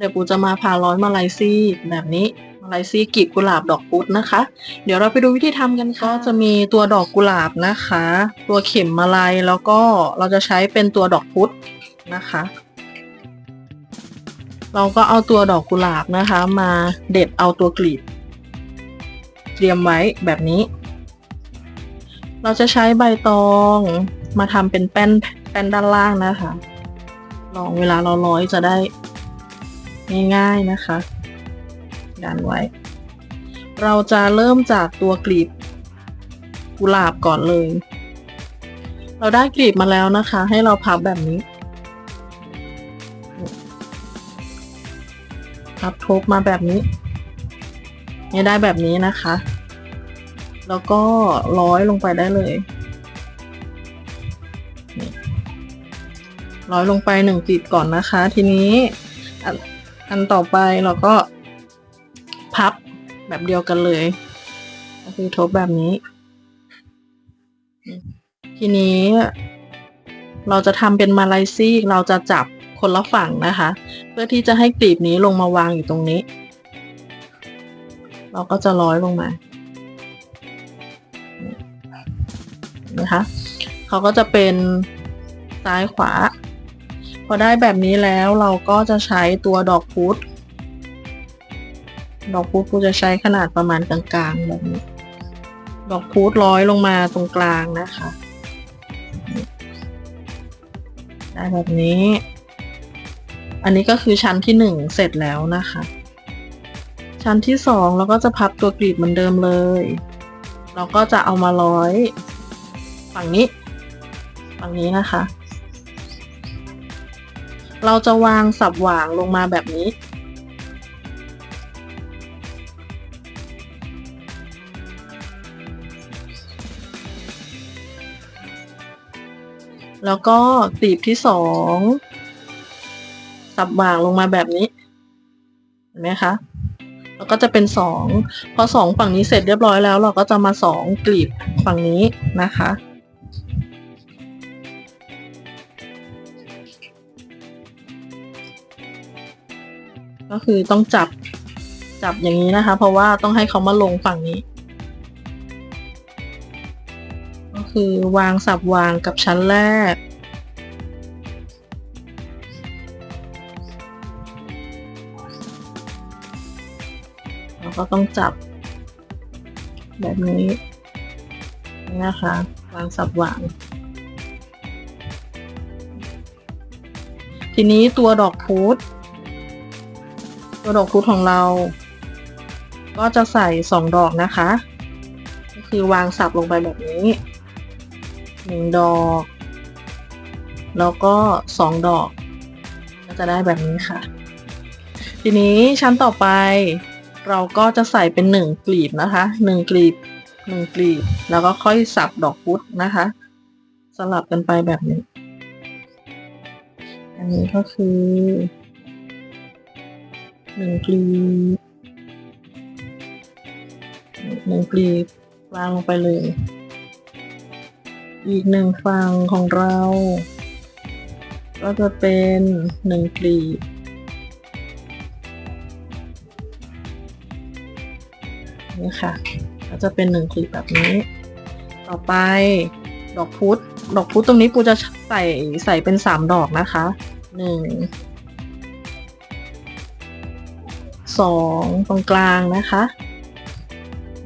เดี๋ยวปูจะมาผ่าร้อยมาลายซี่แบบนี้มาลายซี่กลีบกุหลาบดอกพุธนะคะ เดี๋ยวเราไปดูวิธีทำกันก็จะมีตัวดอกกุหลาบนะคะ ตัวเข็มมาลายแล้วก็เราจะใช้เป็นตัวดอกพุธนะคะ เราก็เอาตัวดอกกุหลาบนะคะ มาเด็ดเอาตัวกลีบ เตรียมไว้แบบนี้ เราจะใช้ใบตองมาทำเป็นแป้นแป้นด้านล่างนะคะ ลองเวลาเราร้อยจะได้ ง่ายๆนะคะดันไว้ เราจะเริ่มจากตัวกลีบกุหลาบก่อนเลย เราได้กลีบมาแล้วนะคะ ให้เราพับแบบนี้ พับทบมาแบบนี้ให้ได้แบบนี้นะคะ แล้วก็ร้อยลงไปได้เลยร้อยลงไปหนึ่งกลีบก่อนนะคะ ทีนี้ อันต่อไปเราก็พับแบบเดียวกันเลย ก็คือทบแบบนี้ ทีนี้เราจะทำเป็นมาลายซีกเราจะจับคนละฝั่งนะคะ เพื่อที่จะให้กลีบนี้ลงมาวางอยู่ตรงนี้ เราก็จะร้อยลงมานะคะเขาก็จะเป็นซ้ายขวา อได้แบบนี้แล้วเราก็จะใช้ตัวดอกพุธดอกพุธกูจะใช้ขนาดประมาณกลางๆแบบนี้ ดอกพุธร้อยลงมาตรงกลางนะคะ ได้แบบนี้ อันนี้ก็คือชั้นที่หนึ่งเสร็จแล้วนะคะ ชั้นที่สองเราก็จะพับตัวกรีบเหมือนเดิมเลย เราก็จะเอามาร้อย ฝั่งนี้ ฝั่งนี้นะคะ เราจะวางสับหว่างลงมาแบบนี้ แล้วก็กลีบที่สองสับหว่างลงมาแบบนี้ เห็นไหมคะ แล้วก็จะเป็นสอง พอสองฝั่งนี้เสร็จเรียบร้อยแล้ว เราก็จะมาสองกลีบฝั่งนี้นะคะ ก็คือต้องจับจับอย่างนี้นะคะ เพราะว่าต้องให้เขามาลงฝั่งนี้ ก็คือวางสับวางกับชั้นแรกเราก็ต้องจับ แบบนี้นะคะ วางสับวาง ทีนี้ตัวดอกพุธ ตัวดอกพุธของเรา ก็จะใส่สองดอกนะคะ ก็คือวางสับลงไปแบบนี้หนึ่งดอก แล้วก็สองดอก ก็จะได้แบบนี้ค่ะ ทีนี้ชั้นต่อไปเราก็จะใส่เป็นหนึ่งกลีบนะคะหนึ่งกลีบหนึ่งกลีบ แล้วก็ค่อยสับดอกพุธนะคะ สลับกันไปแบบนี้ อันนี้ก็คือ หนึ่งกลีบหนึ่งกลีบวางลงไปเลย อีกหนึ่งฝั่งของเรา ก็จะเป็นหนึ่งกลีบนี่ค่ะ ก็จะเป็นหนึ่งกลีบแบบนี้ ต่อไปดอกพุธดอกพุธตรงนี้ปูจะใส่ใส่เป็นสามดอกนะคะหนึ่ง สองตรงกลางนะคะ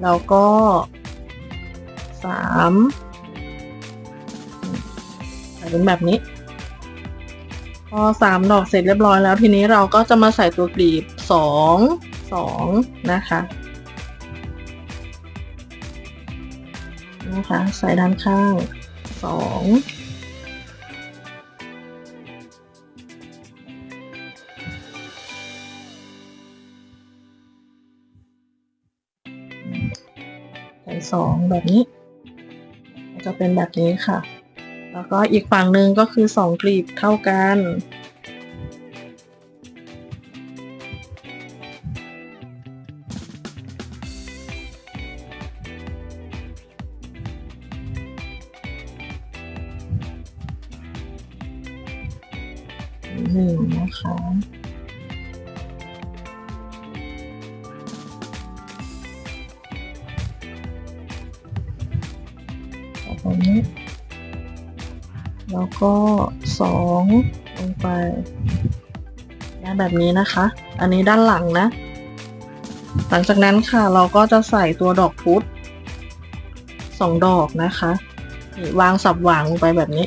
แล้วก็สามใส่เป็นแบบนี้ พอสามดอกเสร็จเรียบร้อยแล้ว ทีนี้เราก็จะมาใส่ตัวกลีบสองสองนะคะนะคะใส่ด้านข้างส องใส่สองแบบนี้ จะเป็นแบบนี้ค่ะ แล้วก็อีกฝั่งหนึ่งก็คือสองกลีบเท่ากัน แบบนี้ แล้วก็สองลงไปได้แบบนี้นะคะ อันนี้ด้านหลังนะ หลังจากนั้นค่ะเราก็จะใส่ตัวดอกพุธสองดอกนะคะวางสับหว่างลงไปแบบนี้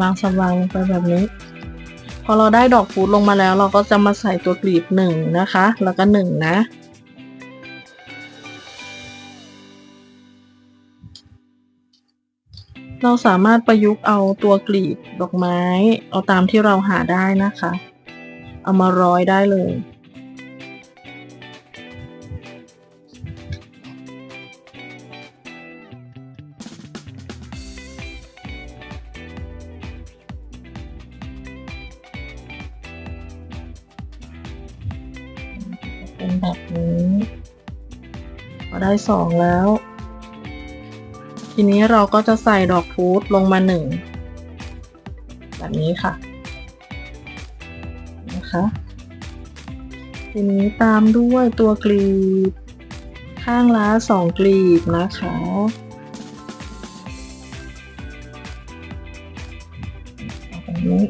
วางสับหว่างลงไปแบบนี้ พอเราได้ดอกพุธลงมาแล้ว เราก็จะมาใส่ตัวกลีบหนึ่งนะคะ แล้วก็หนึ่งนะ เราสามารถประยุกต์เอาตัวกลีบดอกไม้ เอาตามที่เราหาได้นะคะ เอามาร้อยได้เลยเป็นแบบนี้พอได้สองแล้ว ทีนี้เราก็จะใส่ดอกพุธลงมาหนึ่งแบบนี้ค่ะนะคะทีนี้ตามด้วยตัวกลีบ ข้างละสองกลีบนะคะแบบนี้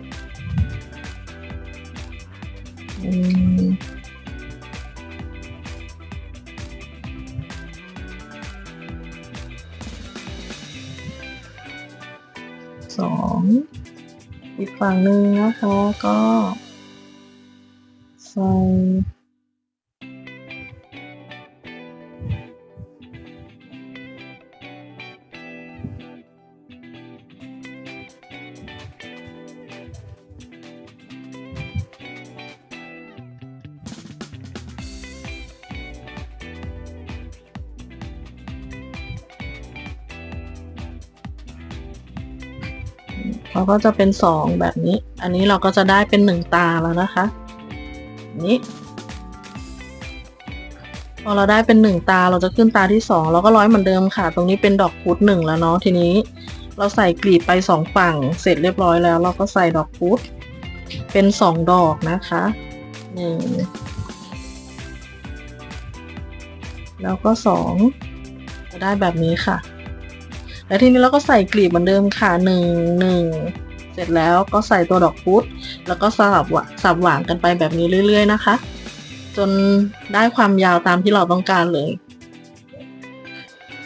ฝั่งหนึ่งนะคะก็ใส่ เขาก็จะเป็นสองแบบนี้ อันนี้เราก็จะได้เป็นหนึ่งตาแล้วนะคะ นี้พอเราได้เป็นหนึ่งตาเราจะขึ้นตาที่สองเราก็ร้อยเหมือนเดิมค่ะ ตรงนี้เป็นดอกพุธหนึ่งแล้วเนาะทีนี้ เราใส่กลีบไปสองฝั่ง เสร็จเรียบร้อยแล้ว เราก็ใส่ดอกพุธเป็นสองดอกนะคะหนึ่งแล้วก็สองจะได้แบบนี้ค่ะ แล้วทีนี้เราก็ใส่กลีบเหมือนเดิมค่ะหนึ่งหนึ่งเสร็จแล้วก็ใส่ตัวดอกพุธแล้วก็สลับสับหว่างกันไปแบบนี้เรื่อย ๆ นะคะ จนได้ความยาวตามที่เราต้องการเลย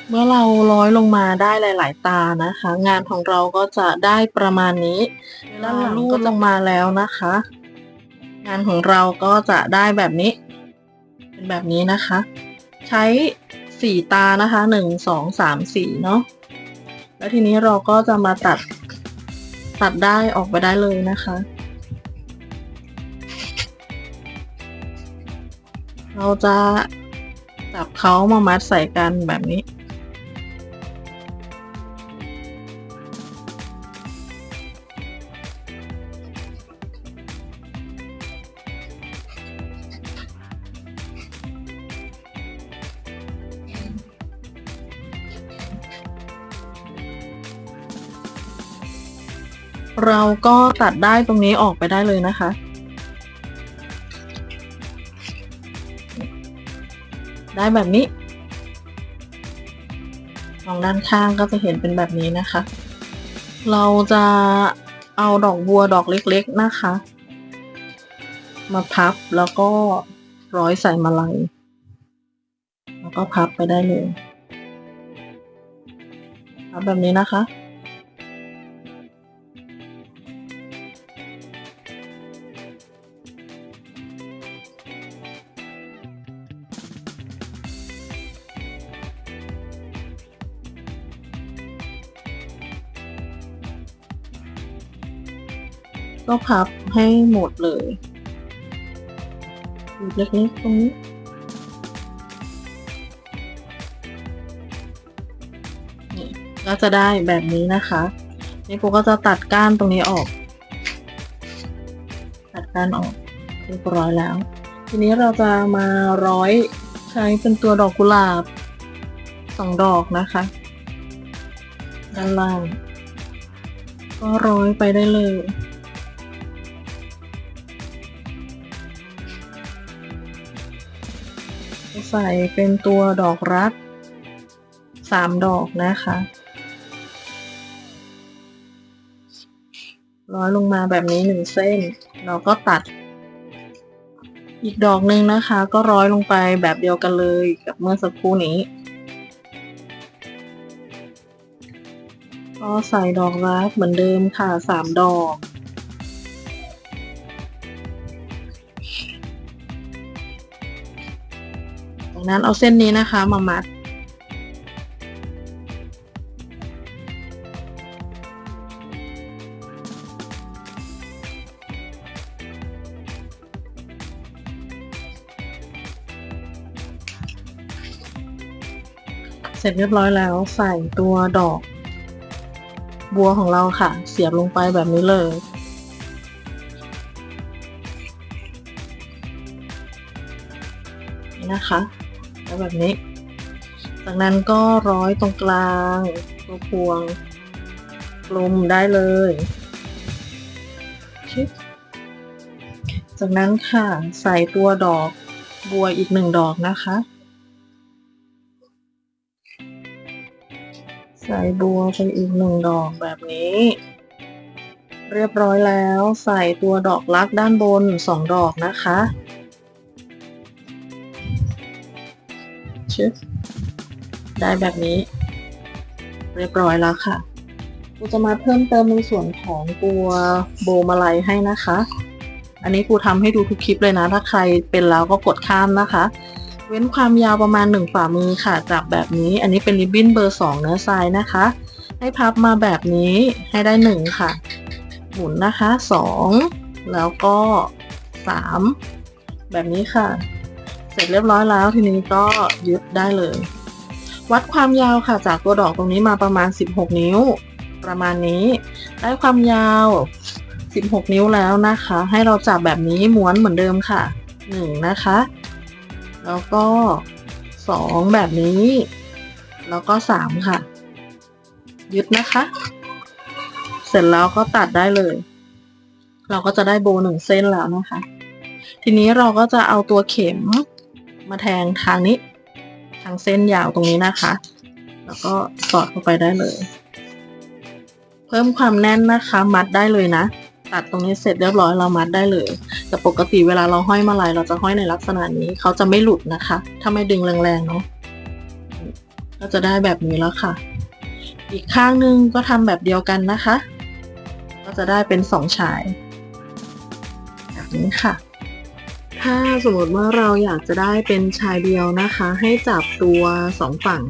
เมื่อเราร้อยลงมาได้หลาย ๆ ตานะคะ งานของเราก็จะได้ประมาณนี้ด้าลังก็ลงมาแล้วนะคะ งานของเราก็จะได้แบบนี้ เป็นแบบนี้นะคะ ใช้สี่ตานะคะหนึ่งสองสามสี่เนาะ แล้วทีนี้เราก็จะมาตัดตัดได้ออกไปได้เลยนะคะ เราจะจับเขามามัดใส่กันแบบนี้ เราก็ตัดได้ตรงนี้ออกไปได้เลยนะคะ ได้แบบนี้มองด้านข้างก็จะเห็นเป็นแบบนี้นะคะ เราจะเอาดอกบัวดอกเล็กๆนะคะ มาพับแล้วก็ร้อยใส่มาลัย แล้วก็พับไปได้เลยพับแบบนี้นะคะ ก็พับให้หมดเลยจุดเล็กๆตรงนี้นี่ก็จะได้แบบนี้นะคะนี่ปูก็จะตัดก้านตรงนี้ออก ตัดก้านออกเรียบร้อยแล้ว ทีนี้เราจะมาร้อยใช้เป็นตัวดอกกุหลาบสองดอกนะคะ ด้านล่าง ก็ร้อยไปได้เลย ใส่เป็นตัวดอกรักสามดอกนะคะ ร้อยลงมาแบบนี้หนึ่งเส้น เราก็ตัด อีกดอกหนึ่งนะคะ ก็ร้อยลงไปแบบเดียวกันเลยกับเมื่อสักครู่นี้ ก็ใส่ดอกรักเหมือนเดิมค่ะสามดอก จากนั้นเอาเส้นนี้นะคะมามัด เสร็จเรียบร้อยแล้วใส่ตัวดอก บัวของเราค่ะ เสียบลงไปแบบนี้เลยนะคะ วแบบนี้ จากนั้นก็ร้อยตรงกลางตัวพวงกลมได้เลยชิจากนั้นค่ะใส่ตัวดอกบัวอีกหนึ่งดอกนะคะ ใส่บัวไปอีกหนึ่งดอกแบบนี้ เรียบร้อยแล้วใส่ตัวดอกลักด้านบนสองดอกนะคะ ชึบได้แบบนี้ เรียบร้อยแล้วค่ะ กูจะมาเพิ่มเติมในส่วนของตัวโบมาลัยให้นะคะ อันนี้ครูทำให้ดูทุกคลิปเลยนะ ถ้าใครเป็นแล้วก็กดข้ามนะคะ เว้นความยาวประมาณหนึ่งฝ่ามือค่ะจับแบบนี้ อันนี้เป็นริบบิ้นเบอร์สองเนื้อทรายนะคะ ให้พับมาแบบนี้ให้ได้หนึ่งค่ะ หมุนนะคะสองแล้วก็สามแบบนี้ค่ะ เสร็จเรียบร้อยแล้วทีนี้ก็ยึดได้เลย วัดความยาวค่ะจากตัวดอกตรงนี้มาประมาณ 16 นิ้ว ประมาณนี้ ได้ความยาว 16 นิ้วแล้วนะคะ ให้เราจับแบบนี้ม้วนเหมือนเดิมค่ะ 1 นะคะ แล้วก็สองแบบนี้ แล้วก็สามค่ะ ยึดนะคะ เสร็จแล้วก็ตัดได้เลย เราก็จะได้โบหนึ่งเส้นแล้วนะคะทีนี้เราก็จะเอาตัวเข็ม มาแทงทางนี้ ทางเส้นยาวตรงนี้นะคะ แล้วก็สอดเข้าไปได้เลย เพิ่มความแน่นนะคะ มัดได้เลยนะ ตัดตรงนี้เสร็จเรียบร้อยเรามัดได้เลย แต่ปกติเวลาเราห้อยมาลัยเราจะห้อยในลักษณะนี้เขาจะไม่หลุดนะคะ ถ้าไม่ดึงแรงๆเนาะก็จะได้แบบนี้แล้วค่ะ อีกข้างนึงก็ทำแบบเดียวกันนะคะ ก็จะได้เป็นสองชายแบบนี้ค่ะ ถ้าสมมติว่าเราอยากจะได้เป็นชายเดียวนะคะ ให้จับตัวสองฝั่ง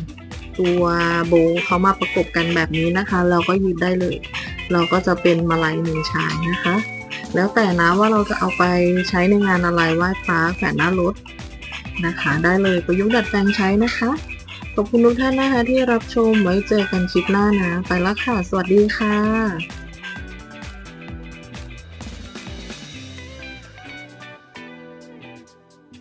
ตัวโบเขามาประกบกันแบบนี้นะคะ เราก็ยืดได้เลย เราก็จะเป็นมาลัยหนึ่งชายนะคะ แล้วแต่นะว่าเราจะเอาไปใช้ในงานอะไรไหว้พระแขวนหน้ารถนะคะ ได้เลยประยุกต์ดัดแปลงใช้นะคะขอบคุณทุกท่านนะคะที่รับชมไว้เจอกันคลิปหน้านะ ไปแล้วค่ะ สวัสดีค่ะ